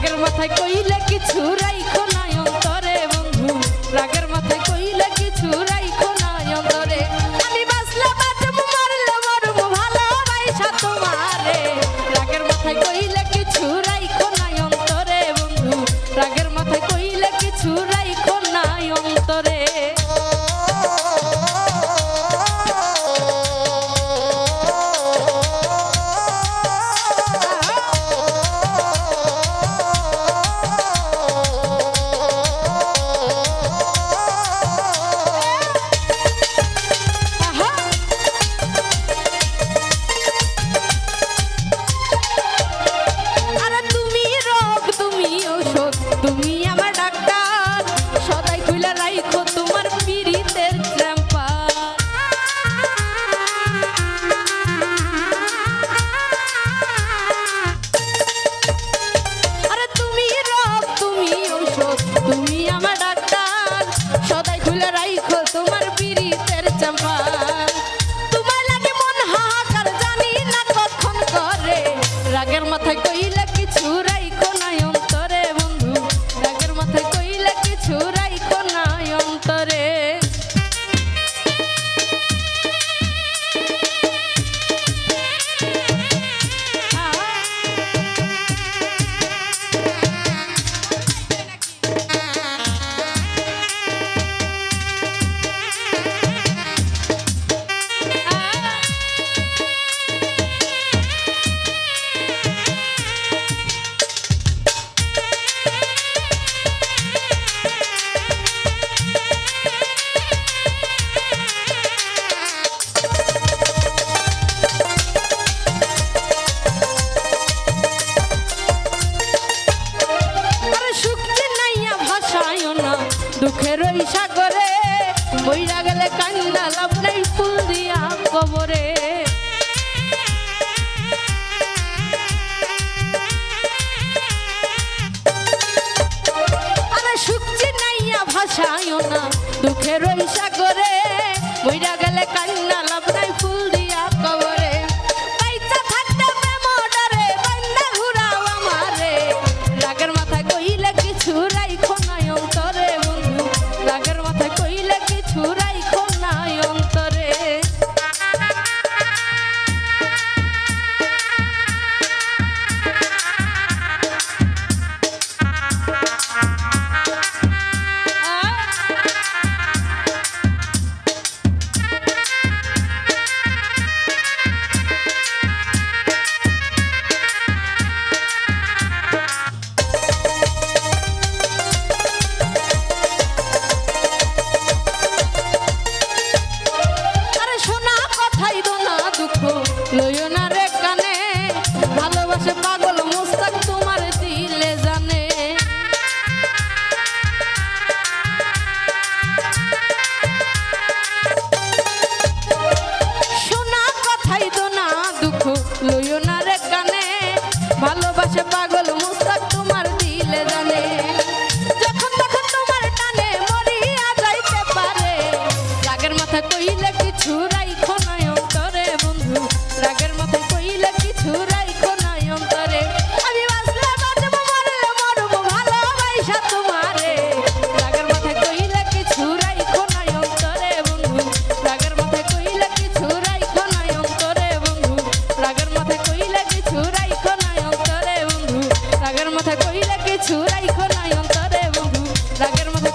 টাকার মাথায় কইলে কিছু রাই দুঃখের ওই সাগরে বইরা গেলে কান্দালাম ভালোবাসে পাগল মুস্তাক তোমার দিলে জানে। যখন তখন তোমার টানে মরিয়া যাইতে পারে। রাগের মাথা কইলে কিছু রাই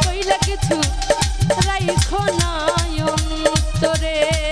হইলে কিছু রাইখো না অন্তরে।